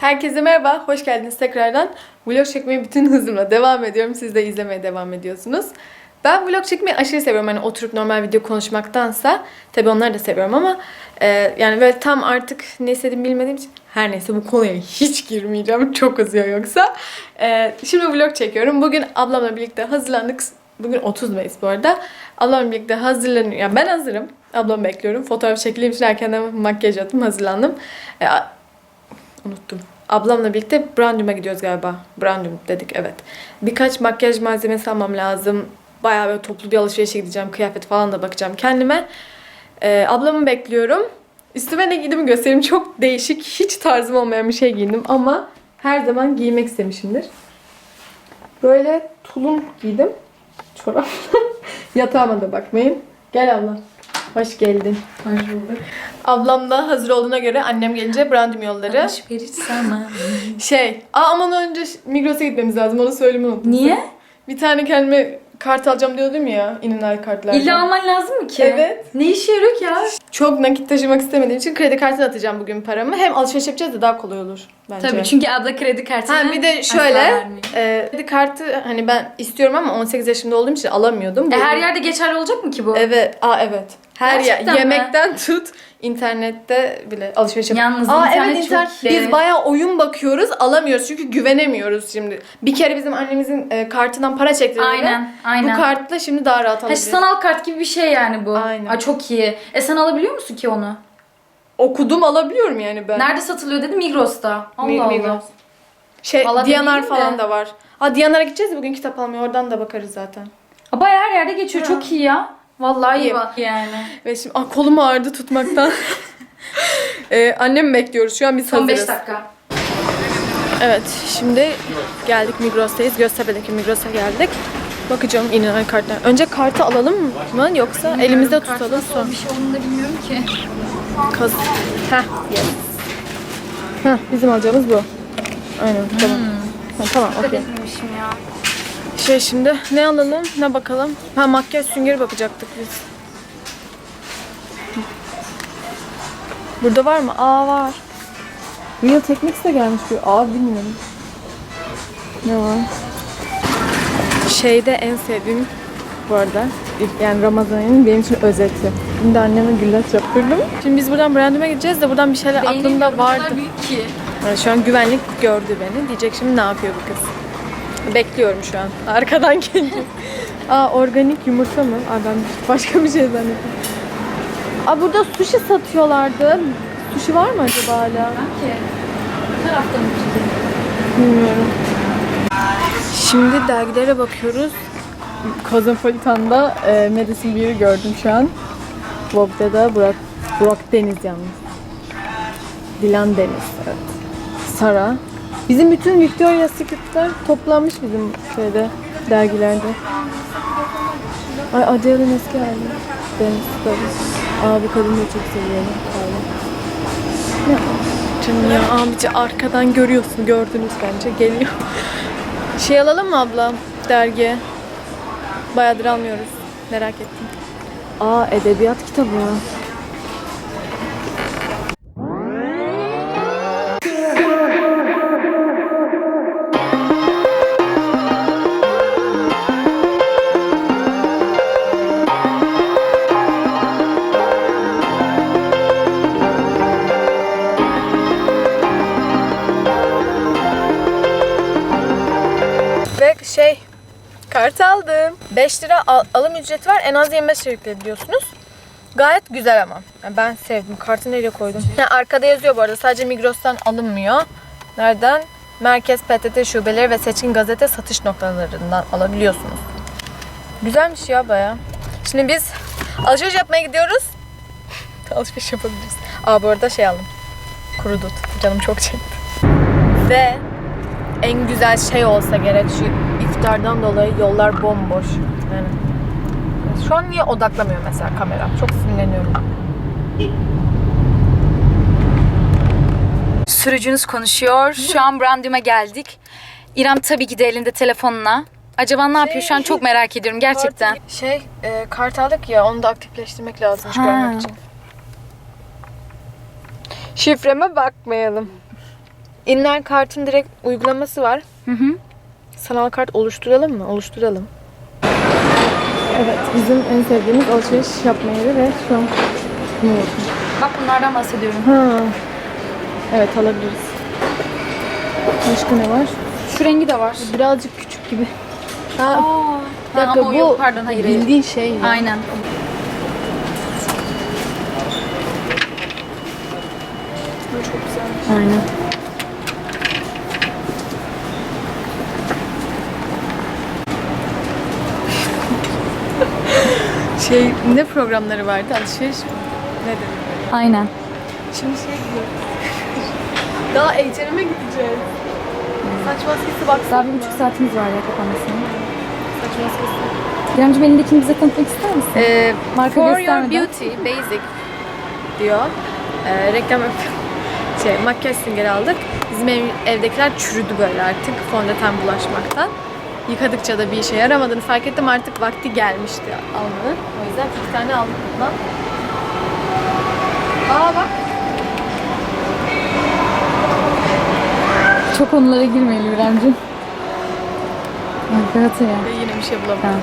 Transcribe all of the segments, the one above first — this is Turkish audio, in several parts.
Herkese merhaba, hoş geldiniz tekrardan. Vlog çekmeye bütün hızımla devam ediyorum. Siz de izlemeye devam ediyorsunuz. Ben vlog çekmeyi aşırı seviyorum. Hani oturup normal video konuşmaktansa. Tabii onları da seviyorum ama e, yani böyle tam artık ne istediğimi bilmediğim için her neyse bu konuya hiç girmeyeceğim. Çok uzuyor yoksa. E, şimdi vlog çekiyorum. Bugün ablamla birlikte hazırlandık. Bugün 30 Mayıs bu arada. Ablamla birlikte hazırlanıyor. Yani ben hazırım. Ablamı bekliyorum. Fotoğraf çekileyim için erkenden makyaj yaptım, hazırlandım. E, Unuttum. Ablamla birlikte Brandum'a gidiyoruz galiba. Brandum dedik evet. Birkaç makyaj malzemesi almam lazım. Bayağı böyle toplu bir alışverişe gideceğim. Kıyafet falan da bakacağım kendime. Ee, ablamı bekliyorum. Üstüme ne giydiğimi göstereyim. Çok değişik, hiç tarzım olmayan bir şey giyindim ama her zaman giymek istemişimdir. Böyle tulum giydim. Çorap. Yatağıma da bakmayın. Gel abla. Hoş geldin. Hoş bulduk. Ablam da hazır olduğuna göre annem gelince Brandum yolları. Alışveriş zamanı. Şey, aa aman önce Migros'a gitmemiz lazım. Onu söylemeyi unuttum. Niye? Bir tane kendime kart alacağım diyordum ya. İninal kartlardan. İlla alman lazım mı ki? Evet. Ne işe yarıyor ki ya? Çok nakit taşımak istemediğim için kredi kartına atacağım bugün paramı. Hem alışveriş yapacağız da daha kolay olur bence. Tabii çünkü abla kredi kartını Ha bir de şöyle, e, kredi kartı hani ben istiyorum ama 18 yaşında olduğum için alamıyordum. E, her yerde geçerli olacak mı ki bu? Evet, aa evet. Her yer, Gerçekten mi? yemekten tut, internette bile alışveriş yap. Yalnız Aa internet evet çok internet. iyi. Biz bayağı oyun bakıyoruz, alamıyoruz çünkü güvenemiyoruz şimdi. Bir kere bizim annemizin e, kartından para çektirdi. Aynen, aynen. Bu kartla şimdi daha rahat Ha, alabiliriz. sanal kart gibi bir şey yani bu. Aynen. Aa, çok iyi. E sen alabiliyor musun ki onu? Okudum alabiliyorum yani ben. Nerede satılıyor dedi Migros'ta. Allah Mi- Allah. Migros. Şey, Valla Diyanar demeyeyim falan de. da var. Ha Diyanar'a gideceğiz de bugün kitap almaya oradan da bakarız zaten. Aa, Bayağı her yerde geçiyor. Ha. Çok iyi ya. Vallahi iyi. İyi. yani. Ve şimdi aa, kolum ağrıdı tutmaktan. ee, annemi bekliyoruz şu an biz Son 5 hazırız. dakika. Evet, şimdi geldik Migros'tayız. Göztepe'deki Migros'a geldik. Bakacağım inen kartlar. Önce kartı alalım mı yoksa elimizde tutalım sonra? Bir şey onu da bilmiyorum ki. Kaz. Heh, yes. Heh, bizim alacağımız bu. Aynen, tamam. Ha, tamam, okey. etmemişim ya. Şey şimdi ne alalım, ne bakalım? Ha makyaj süngeri bakacaktık biz. Burada var mı? Aa var. Real Techniques de gelmiş bir. Aa bilmiyorum. Ne var? Şeyde en sevdiğim bu arada yani Ramazan ayının benim için özeti. Şimdi anneme güllaç yaptırdım. Şimdi biz buradan Brandum'a gideceğiz de buradan bir şeyler aklımda vardı. büyük ki. Yani şu an güvenlik gördü beni. Diyecek şimdi ne yapıyor bu kız? Bekliyorum şu an. Arkadan geliyor. Aa organik yumurta mı? Aa ben başka bir şey zannettim. Aa burada sushi satıyorlardı. Sushi var mı acaba hala? Belki. Bu tarafta mı ki? Bilmiyorum. Şimdi dergilere bakıyoruz. Kozmopolitan'da e, Medicine Beer'ı gördüm şu an. Vogue'da da Burak, Burak Deniz yalnız. Dilan Deniz, evet. Sara. Bizim bütün Victoria's Secret'ler toplanmış bizim şeyde, dergilerde. Ay Adele'in eski hali. Deniz. Aa bu kadını da çok seviyorum. Ne Canım ya abici arkadan görüyorsun gördünüz bence geliyor. Şey alalım mı abla dergi? Bayağıdır almıyoruz. Merak ettim. Aa edebiyat kitabı. 5 lira al- alım ücreti var. En az 25 lira yükleyebiliyorsunuz. Gayet güzel ama. Yani ben sevdim. Kartı nereye koydum? Ha, arkada yazıyor bu arada. Sadece Migros'tan alınmıyor. Nereden? Merkez PTT şubeleri ve seçkin gazete satış noktalarından alabiliyorsunuz. Güzelmiş ya baya. Şimdi biz alışveriş yapmaya gidiyoruz. alışveriş yapabiliriz. Aa bu arada şey aldım. Kuru dut. Canım çok çekti. Ve en güzel şey olsa gerek şu iftardan dolayı yollar bomboş. Yani şu an niye odaklamıyor mesela kamera? Çok sinirleniyorum. Sürücünüz konuşuyor. Şu an Brandum'a geldik. İrem tabii ki de elinde telefonla. Acaba ne yapıyor şu an çok merak ediyorum gerçekten. Kartı- şey, e, kart aldık ya onu da aktifleştirmek lazım Ha. görmek için. Şifreme bakmayalım. inler kartın direkt uygulaması var. Hı hı. Sanal kart oluşturalım mı? Oluşturalım. Evet, bizim en sevdiğimiz alışveriş yapma yeri ve şu an bunu yapın. Bak bunlardan bahsediyorum. Ha. Evet alabiliriz. Başka ne var? Şu rengi de var. Birazcık küçük gibi. Ha, Aa, bir dakika ama bu yok, pardon hayır. hayır. bildiğin şey. ya. Aynen. Çok güzel. Aynen. Şey ne programları vardı? Alışveriş mi? Ne dedim? Aynen. Şimdi şey gidiyoruz. Daha H&M'e gideceğiz. Saç maskesi baksana. Daha bir buçuk saatimiz var ya kapanmasına. Saç maskesi. İremciğim elindekini bize tanıtmak ister misin? Ee, Marka For Your göstermeden. Beauty Basic diyor. Ee, reklam yap- şey, makyaj süngeri aldık. Bizim ev, evdekiler çürüdü böyle artık fondöten bulaşmaktan. Yıkadıkça da bir işe yaramadığını fark ettim. Artık vakti gelmişti almanın. O yüzden iki tane aldık bundan. Aa bak. Çok onlara girmeyelim İremciğim. Evet ya. Ve yine bir şey bulamadım. Tamam.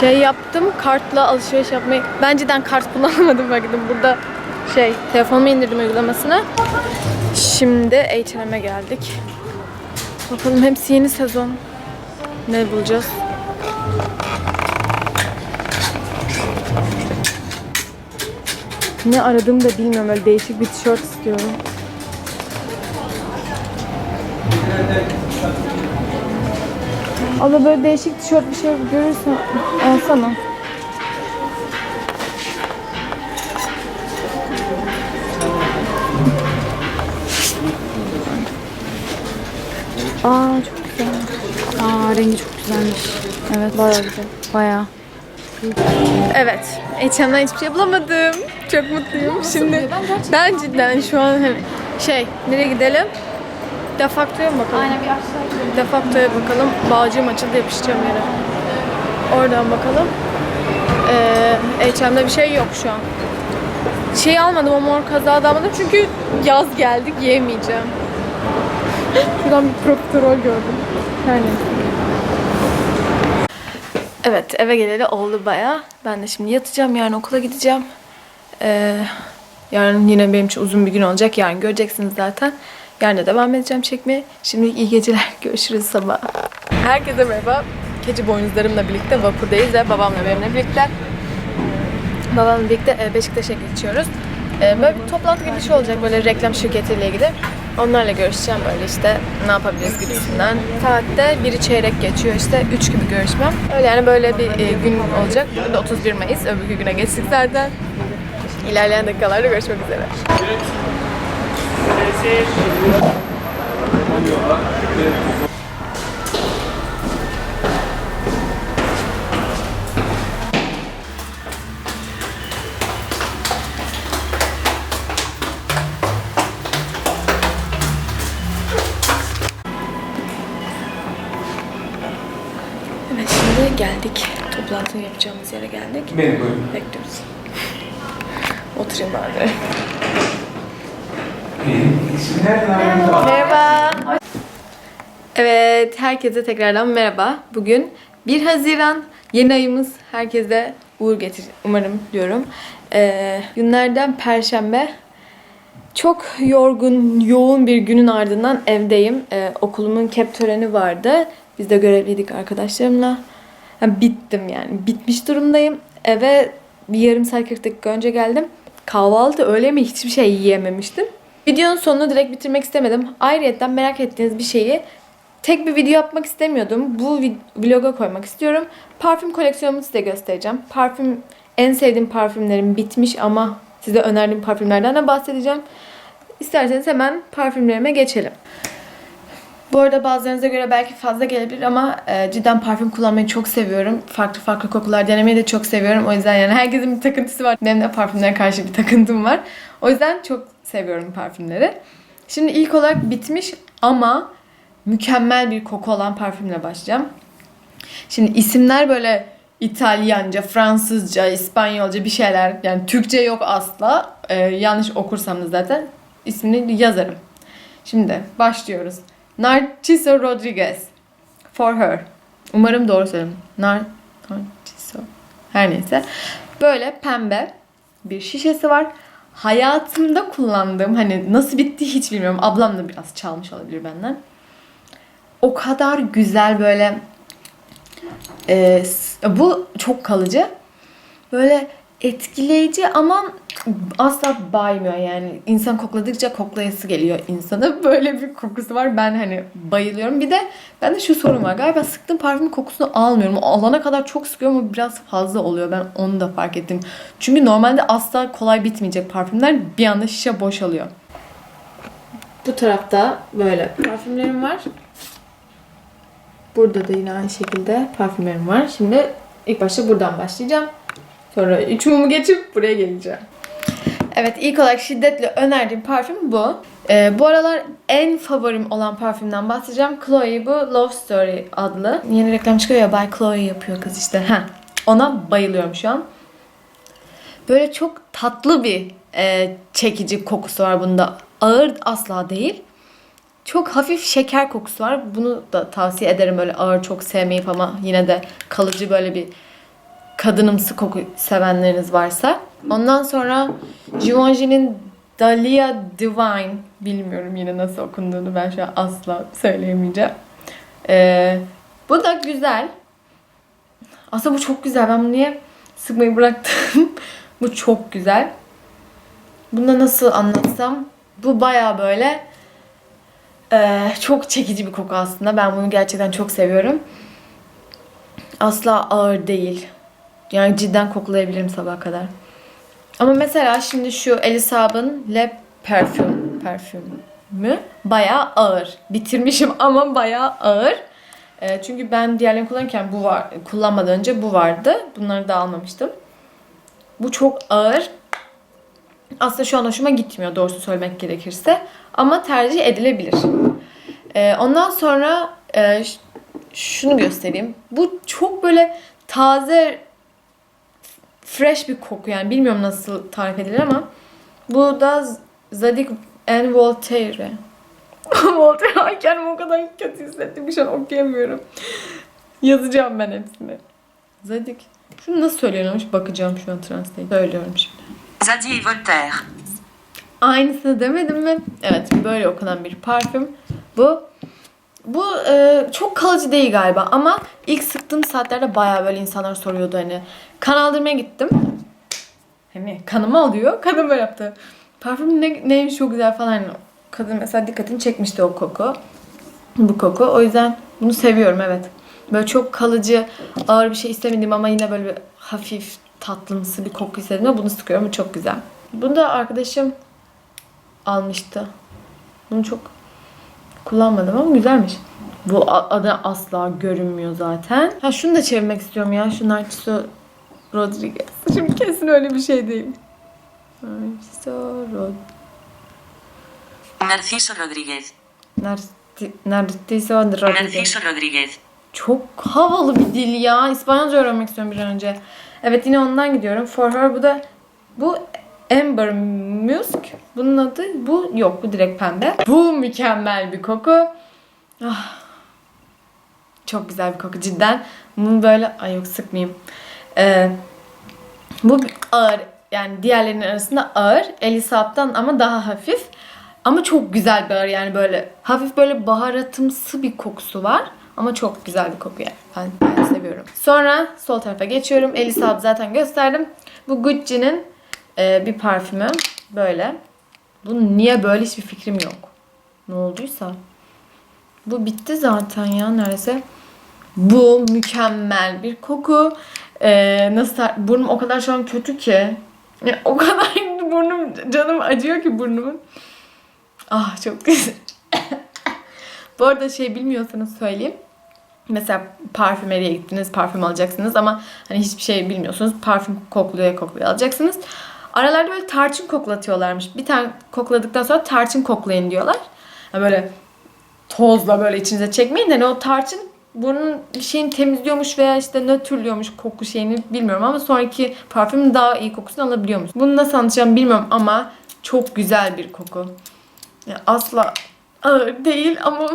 Şey yaptım, kartla alışveriş yapmayı... Ben cidden kart kullanmadım bakın burada şey, telefonumu indirdim uygulamasına. Şimdi H&M'e geldik. Bakalım hepsi yeni sezon. Ne bulacağız? Ne aradığımı da bilmiyorum. Öyle değişik bir tişört istiyorum. Abla böyle değişik tişört bir şey görürsen alsana. Aa çok güzel. Aa rengi çok güzelmiş. Evet. Bayağı güzel. Bayağı. Evet. H&M'den hiçbir şey bulamadım. Çok mutluyum. Şimdi ben cidden şu an hani şey nereye gidelim? Defaktoya mı bakalım? Aynen bir aşağı gidelim. Defaktoya bakalım. Bağcığım açıldı yapışacağım yere. Oradan bakalım. Ee, H&M'de bir şey yok şu an. Şey almadım o mor kazağı da almadım çünkü yaz geldi giyemeyeceğim. Şuradan bir profiterol gördüm. Neyse. Evet eve geleli oldu baya. Ben de şimdi yatacağım. Yarın okula gideceğim. Ee, yarın yine benim için uzun bir gün olacak. Yarın göreceksiniz zaten. Yarın da devam edeceğim çekmeye. Şimdi iyi geceler. Görüşürüz sabah. Herkese merhaba. Keçi boynuzlarımla birlikte vapurdayız ve babamla benimle birlikte babamla birlikte e, Beşiktaş'a geçiyoruz. E, Böyle bir toplantı gibi bir şey olacak böyle reklam şirketiyle ilgili. Onlarla görüşeceğim böyle işte ne yapabiliriz gibisinden. Saatte biri çeyrek geçiyor işte 3 gibi görüşmem. Öyle yani böyle bir e, gün olacak. Bugün de 31 Mayıs. Öbürkü güne geçtik zaten. İlerleyen dakikalarda görüşmek üzere. Evet geldik. Toplantı yapacağımız yere geldik. Benim buyurun. Bekliyoruz. Oturayım bari. İsimler Merhaba. Evet, herkese tekrardan merhaba. Bugün 1 Haziran, yeni ayımız. Herkese uğur getir umarım diyorum. Ee, günlerden Perşembe. Çok yorgun, yoğun bir günün ardından evdeyim. Ee, okulumun kep töreni vardı. Biz de görevliydik arkadaşlarımla. Ha, bittim yani. Bitmiş durumdayım. Eve bir yarım saat 40 dakika önce geldim. Kahvaltı öyle mi hiçbir şey yiyememiştim. Videonun sonunu direkt bitirmek istemedim. Ayrıyetten merak ettiğiniz bir şeyi tek bir video yapmak istemiyordum. Bu vloga koymak istiyorum. Parfüm koleksiyonumu size göstereceğim. Parfüm en sevdiğim parfümlerim bitmiş ama size önerdiğim parfümlerden de bahsedeceğim. İsterseniz hemen parfümlerime geçelim. Bu arada bazılarınıza göre belki fazla gelebilir ama e, cidden parfüm kullanmayı çok seviyorum. Farklı farklı kokular denemeyi de çok seviyorum. O yüzden yani herkesin bir takıntısı var. Benim de parfümlere karşı bir takıntım var. O yüzden çok seviyorum parfümleri. Şimdi ilk olarak bitmiş ama mükemmel bir koku olan parfümle başlayacağım. Şimdi isimler böyle İtalyanca, Fransızca, İspanyolca bir şeyler. Yani Türkçe yok asla. E, yanlış okursam da zaten ismini yazarım. Şimdi başlıyoruz. Narciso Rodriguez. For her. Umarım doğru söyledim. Nar Narciso. Her neyse. Böyle pembe bir şişesi var. Hayatımda kullandığım hani nasıl bitti hiç bilmiyorum. Ablam da biraz çalmış olabilir benden. O kadar güzel böyle e, bu çok kalıcı. Böyle etkileyici ama asla baymıyor yani. İnsan kokladıkça koklayası geliyor insana. Böyle bir kokusu var. Ben hani bayılıyorum. Bir de bende şu sorun var. Galiba sıktığım parfümün kokusunu almıyorum. Alana kadar çok sıkıyorum ama biraz fazla oluyor. Ben onu da fark ettim. Çünkü normalde asla kolay bitmeyecek parfümler bir anda şişe boşalıyor. Bu tarafta böyle parfümlerim var. Burada da yine aynı şekilde parfümlerim var. Şimdi ilk başta buradan başlayacağım. Sonra üç mumu geçip buraya geleceğim. Evet ilk olarak şiddetle önerdiğim parfüm bu. Ee, bu aralar en favorim olan parfümden bahsedeceğim. Chloe bu Love Story adlı. Yeni reklam çıkıyor ya By Chloe yapıyor kız işte. Heh. Ona bayılıyorum şu an. Böyle çok tatlı bir e, çekici kokusu var bunda. Ağır asla değil. Çok hafif şeker kokusu var. Bunu da tavsiye ederim böyle ağır çok sevmeyip ama yine de kalıcı böyle bir kadınımsı koku sevenleriniz varsa. Ondan sonra Givenchy'nin Dahlia Divine bilmiyorum yine nasıl okunduğunu ben şu an asla söyleyemeyeceğim. Ee, bu da güzel. Aslında bu çok güzel. Ben bunu niye sıkmayı bıraktım? bu çok güzel. Bunu nasıl anlatsam? Bu baya böyle ee, çok çekici bir koku aslında. Ben bunu gerçekten çok seviyorum. Asla ağır değil. Yani cidden koklayabilirim sabaha kadar. Ama mesela şimdi şu Elisab'ın Le Parfum parfümü bayağı ağır. Bitirmişim ama bayağı ağır. Ee, çünkü ben diğerlerini kullanırken bu var, kullanmadan önce bu vardı. Bunları da almamıştım. Bu çok ağır. Aslında şu an hoşuma gitmiyor doğrusu söylemek gerekirse. Ama tercih edilebilir. Ee, ondan sonra e, şunu göstereyim. Bu çok böyle taze fresh bir koku yani bilmiyorum nasıl tarif edilir ama bu da Zadig and Voltaire. Voltaire kendimi o kadar kötü hissettim ki şu an okuyamıyorum. Yazacağım ben hepsini. Zadig. Şunu nasıl söyleniyormuş bakacağım şu an translate. Söylüyorum şimdi. Zadie et Voltaire. Aynısını demedim mi? Evet böyle okunan bir parfüm. Bu bu e, çok kalıcı değil galiba ama ilk sıktığım saatlerde bayağı böyle insanlar soruyordu hani. Kan aldırmaya gittim. Hani kanımı alıyor. Kadın böyle yaptı. Parfüm ne, neymiş çok güzel falan. Hani Kadın mesela dikkatini çekmişti o koku. Bu koku. O yüzden bunu seviyorum evet. Böyle çok kalıcı, ağır bir şey istemediğim ama yine böyle bir hafif tatlımsı bir koku istediğimde bunu sıkıyorum. Çok güzel. Bunu da arkadaşım almıştı. Bunu çok kullanmadım ama güzelmiş. Bu adı asla görünmüyor zaten. Ha şunu da çevirmek istiyorum ya. Şu Narciso Rodriguez. Şimdi kesin öyle bir şey değil. Narciso Rod... Narciso Rodríguez. Narci- Narciso Rodriguez. Narciso Rodríguez. Çok havalı bir dil ya. İspanyolca öğrenmek istiyorum bir an önce. Evet yine ondan gidiyorum. For Her bu da bu Amber Musk. Bunun adı bu yok bu direkt pembe. Bu mükemmel bir koku. Ah. Çok güzel bir koku cidden. Bunu böyle ay yok sıkmayayım. Ee, bu ağır yani diğerlerinin arasında ağır. Elisab'dan ama daha hafif. Ama çok güzel bir ağır yani böyle hafif böyle baharatımsı bir kokusu var. Ama çok güzel bir koku yani. Ben bayağı seviyorum. Sonra sol tarafa geçiyorum. Elisab zaten gösterdim. Bu Gucci'nin e, bir parfümü. Böyle. Bu niye böyle hiçbir fikrim yok. Ne olduysa. Bu bitti zaten ya neredeyse. Bu mükemmel bir koku. Ee, nasıl burnum o kadar şu an kötü ki. Ya, o kadar burnum canım acıyor ki burnumun. Ah çok güzel. Bu arada şey bilmiyorsanız söyleyeyim. Mesela parfümeriye gittiniz, parfüm alacaksınız ama hani hiçbir şey bilmiyorsunuz. Parfüm kokluya kokluya alacaksınız. Aralarda böyle tarçın koklatıyorlarmış. Bir tane kokladıktan sonra tarçın koklayın diyorlar. Ha böyle tozla böyle içinize çekmeyin de hani o tarçın burnun bir şeyini temizliyormuş veya işte nötrlüyormuş koku şeyini bilmiyorum ama sonraki parfümün daha iyi kokusunu alabiliyormuş. Bunu nasıl anlatacağım bilmiyorum ama çok güzel bir koku. Ya asla ağır değil ama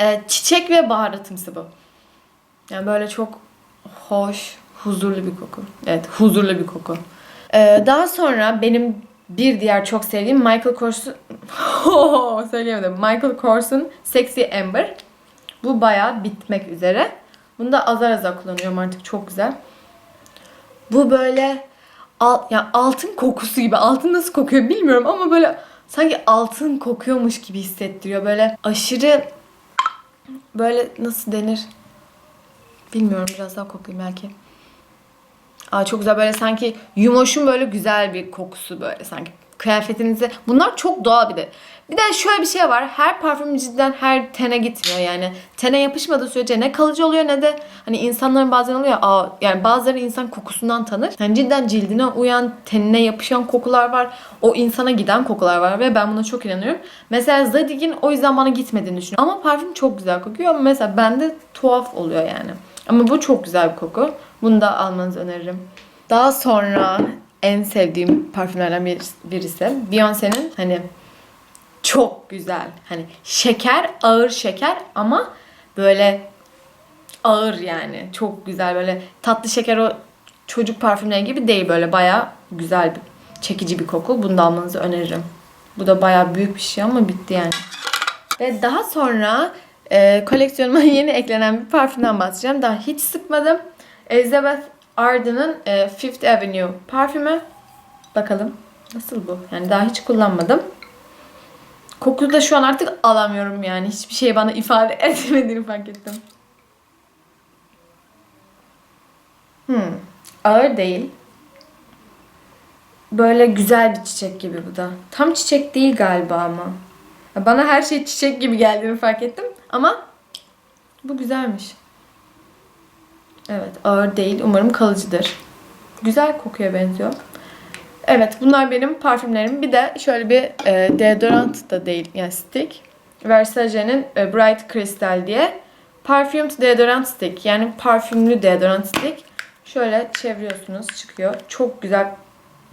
e, çiçek ve baharatımsı bu. Yani böyle çok hoş, huzurlu bir koku. Evet, huzurlu bir koku. Ee, daha sonra benim bir diğer çok sevdiğim Michael Kors'un söyleyemedim. Michael Kors'un Sexy Amber. Bu bayağı bitmek üzere. Bunu da azar azar kullanıyorum artık çok güzel. Bu böyle al, yani altın kokusu gibi. Altın nasıl kokuyor bilmiyorum ama böyle sanki altın kokuyormuş gibi hissettiriyor. Böyle aşırı böyle nasıl denir? Bilmiyorum biraz daha koklayayım belki. Aa çok güzel böyle sanki yumoşun böyle güzel bir kokusu böyle sanki kıyafetinize. Bunlar çok doğal bir de. Bir de şöyle bir şey var. Her parfüm cidden her tene gitmiyor yani. Tene yapışmadığı sürece ne kalıcı oluyor ne de hani insanların bazen oluyor aa yani bazıları insan kokusundan tanır. Yani cidden cildine uyan, tenine yapışan kokular var. O insana giden kokular var ve ben buna çok inanıyorum. Mesela Zadig'in o yüzden bana gitmediğini düşünüyorum. Ama parfüm çok güzel kokuyor ama mesela bende tuhaf oluyor yani. Ama bu çok güzel bir koku. Bunu da almanızı öneririm. Daha sonra en sevdiğim parfümlerden birisi, Beyoncé'nin hani çok güzel. Hani şeker, ağır şeker ama böyle ağır yani. Çok güzel böyle tatlı şeker o çocuk parfümleri gibi değil böyle bayağı güzel bir çekici bir koku. Bunu da almanızı öneririm. Bu da bayağı büyük bir şey ama bitti yani. Ve daha sonra e, koleksiyonuma yeni eklenen bir parfümden bahsedeceğim. Daha hiç sıkmadım. Elizabeth Arden'ın e, Fifth Avenue parfümü. Bakalım nasıl bu? Yani daha hiç kullanmadım. Kokuyu da şu an artık alamıyorum yani. Hiçbir şey bana ifade etmediğini fark ettim. Hmm. Ağır değil. Böyle güzel bir çiçek gibi bu da. Tam çiçek değil galiba ama. Bana her şey çiçek gibi geldiğini fark ettim. Ama bu güzelmiş. Evet ağır değil. Umarım kalıcıdır. Güzel kokuya benziyor. Evet bunlar benim parfümlerim. Bir de şöyle bir e, deodorant da değil yani stick. Versace'nin e, Bright Crystal diye. Parfümd deodorant stick. Yani parfümlü deodorant stick. Şöyle çeviriyorsunuz çıkıyor. Çok güzel.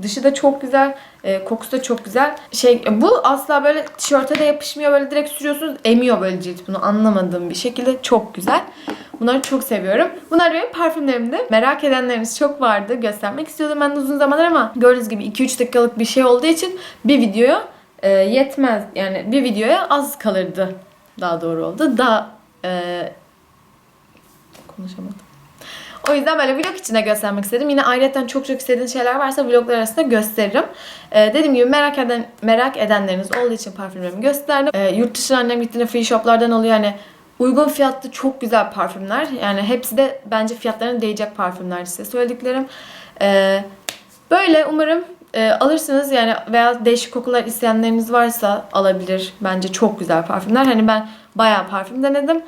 Dışı da çok güzel. E, kokusu da çok güzel. Şey bu asla böyle tişörte de yapışmıyor. Böyle direkt sürüyorsunuz. Emiyor böyle cilt bunu anlamadığım bir şekilde. Çok güzel. Bunları çok seviyorum. Bunlar benim parfümlerimdi. Merak edenleriniz çok vardı. Göstermek istiyordum ben de uzun zamandır ama gördüğünüz gibi 2-3 dakikalık bir şey olduğu için bir videoya e, yetmez. Yani bir videoya az kalırdı. Daha doğru oldu. Daha e, konuşamadım. O yüzden böyle vlog içinde göstermek istedim. Yine ayrıca çok çok istediğiniz şeyler varsa vloglar arasında gösteririm. Ee, dediğim gibi merak eden merak edenleriniz olduğu için parfümlerimi gösterdim. Ee, yurt dışına annem gittiğinde free shoplardan oluyor. Yani uygun fiyatlı çok güzel parfümler. Yani hepsi de bence fiyatlarına değecek parfümler size söylediklerim. Ee, böyle umarım e, alırsınız yani veya değişik kokular isteyenleriniz varsa alabilir. Bence çok güzel parfümler. Hani ben bayağı parfüm denedim.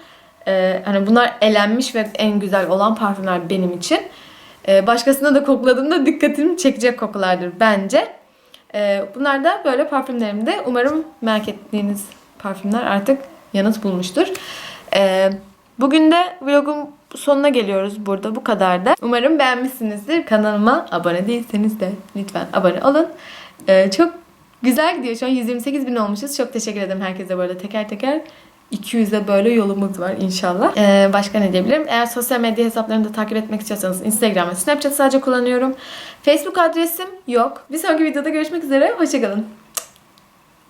Ee, hani bunlar elenmiş ve en güzel olan parfümler benim için. Ee, başkasına da kokladığımda dikkatimi çekecek kokulardır bence. Ee, bunlar da böyle parfümlerimde. Umarım merak ettiğiniz parfümler artık yanıt bulmuştur. Ee, bugün de vlogun sonuna geliyoruz burada. Bu kadar da. Umarım beğenmişsinizdir. Kanalıma abone değilseniz de lütfen abone olun. Ee, çok güzel gidiyor. Şu an 128 bin olmuşuz. Çok teşekkür ederim herkese bu arada teker teker. 200'e böyle yolumuz var inşallah. Ee, başka ne diyebilirim? Eğer sosyal medya hesaplarımı da takip etmek istiyorsanız Instagram ve Snapchat sadece kullanıyorum. Facebook adresim yok. Bir sonraki videoda görüşmek üzere. Hoşçakalın.